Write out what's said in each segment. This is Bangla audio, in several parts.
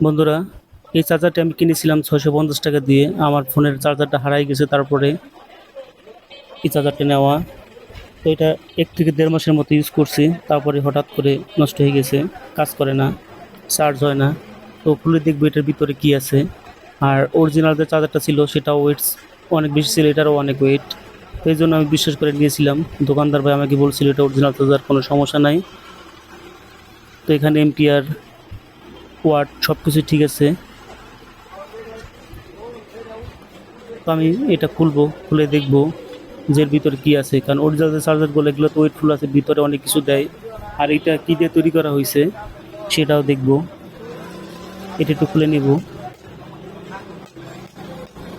বন্ধুরা, এই চার্জারটি আমি কিনেছিলাম ছয়শো পঞ্চাশ টাকা দিয়ে। আমার ফোনের চার্জারটা হারাই গেছে, তারপরে এই চার্জারটা নেওয়া। তো এটা এক থেকে দেড় মাসের মতো ইউজ করছি, তারপরে হঠাৎ করে নষ্ট হয়ে গেছে, কাজ করে না চার্জ হয় না। তো খুলে দেখব এটার ভিতরে কি আছে। আর অরিজিনাল যে চার্জারটা ছিল, সেটাও ওয়েটস অনেক বেশি ছিল, এটারও অনেক ওয়েট তো এই জন্য আমি বিশ্বাস করে নিয়েছিলাম। দোকানদার ভাই আমাকে বলছিল, এটা অরিজিনাল চার্জার কোনো সমস্যা নাই। তো এখানে এমপিআর ওয়াট সব কিছু ঠিক আছে। তো আমি এটা খুলবো, খুলে দেখব যে ভিতরে কী আছে। কারণ অরিজিনাল যে চার্জারগুলো এগুলো তো ওয়েটফুল আছে, ভিতরে অনেক কিছু দেয়। আর এটা কী দিয়ে তৈরি করা হয়েছে, সেটাও দেখব। এটা একটু খুলে নিব।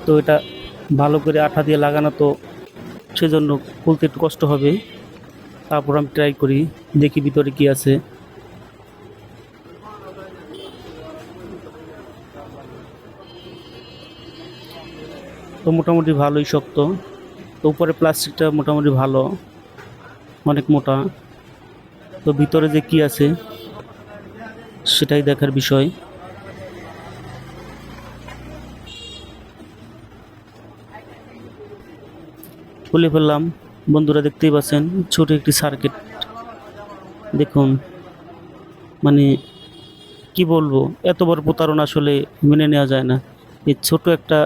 তো এটা ভালো করে আঠা দিয়ে লাগানো তো সেজন্য খুলতে একটু কষ্ট হবে। তারপর আমি ট্রাই করি, দেখি ভিতরে কী আছে। তো মোটামুটি ভালোই শক্ত। তো উপরে প্লাস্টিকটা মোটামুটি ভালো, অনেক মোটা। তো ভিতরে যে কি আছে, সেটাই দেখার বিষয়। খুলে ফেললাম। বন্ধুরা দেখতেই পাচ্ছেন, ছোট একটি সার্কিট দেখুন মানে কি বলব, এত বড় প্রতারণা আসলে মেনে নেওয়া যায় না। এই ছোট একটা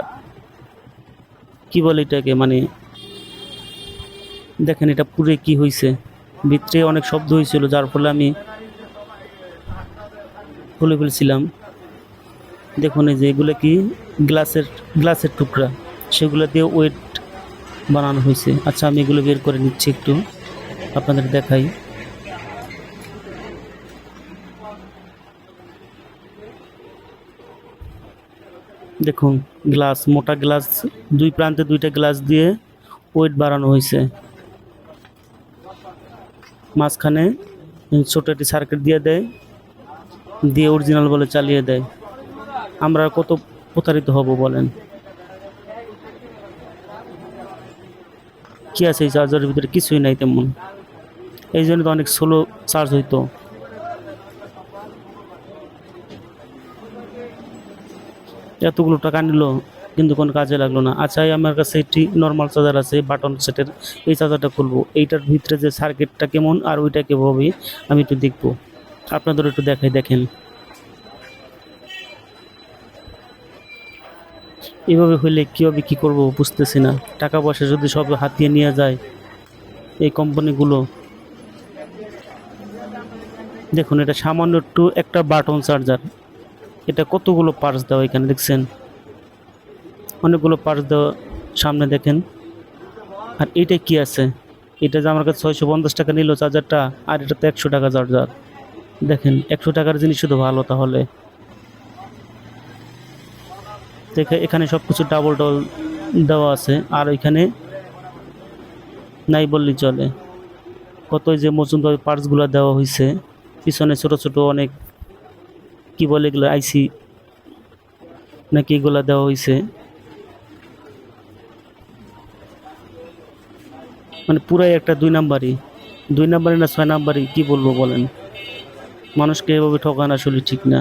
কি বলে এটাকে? মানে দেখেন এটা পুরে কি হয়েছে ভিতরে অনেক শব্দ হয়েছিল যার ফলে আমি খুলে ফেলছিলাম। দেখুন এই যে এগুলো কি গ্লাসের গ্লাসের টুকরা। সেগুলো দিয়ে ওয়েট বানানো হয়েছে আচ্ছা আমি এগুলো বের করে নিচ্ছি একটু। আপনাদের দেখাই। দেখুন, গ্লাস, মোটা গ্লাস, দুই প্রান্তে দুইটা গ্লাস দিয়ে ওয়েট বাড়ানো হয়েছে। মাঝখানে ছোট একটি সার্কিট দিয়ে দেয়, দিয়ে অরিজিনাল বলে চালিয়ে দেয়। আমরা কত প্রতারিত হব বলেন। কি আছে এই চার্জারের ভিতরে? কিছুই নাই তেমন। এই জন্য তো অনেক স্লো চার্জ হইতো। এতগুলো টাকা নিল, কিন্তু কোনো কাজে লাগল না। আচ্ছা আমার কাছে একটি নর্মাল চার্জার আছে বাটন সেটের এই চার্জারটা খুলবো। এইটার ভিতরে যে সার্কিটটা কেমন আর ওইটা কীভাবে, আমি একটু দেখব। আপনাদের একটু দেখাই, দেখেন। এভাবে হইলে কীভাবে কী করব বুঝতেছি না। টাকা পয়সা যদি সব হাতিয়ে নিয়ে যায়, এই কোম্পানিগুলো দেখুন, এটা সামান্য একটু একটা বাটন চার্জার এটা কতগুলো পার্টস দেওয়া এখানে দেখছেন? অনেকগুলো পার্টস দেওয়া সামনে দেখেন। আর এটা কি আছে? এটা যে আমার কাছে ছয়শো পঞ্চাশ টাকা নিল চার্জারটা আর এটা তো একশো টাকা চার্জার দেখেন, একশো টাকার জিনিস শুধু ভালো তাহলে। দেখে এখানে সব কিছু ডাবল ডবল দেওয়া আছে, আর ওইখানে নাই বললেই চলে। কত যে মজুমদার পার্টসগুলো দেওয়া হয়েছে পিছনে ছোট ছোট অনেক কি বলে এগুলো আইসি নাকি এগুলা দেওয়া হয়েছে মানে পুরাই একটা দুই নাম্বারই। দুই নাম্বারই না ছয় নাম্বারই, কি বলব বলেন? মানুষকে এভাবে ঠকান আসলে ঠিক না।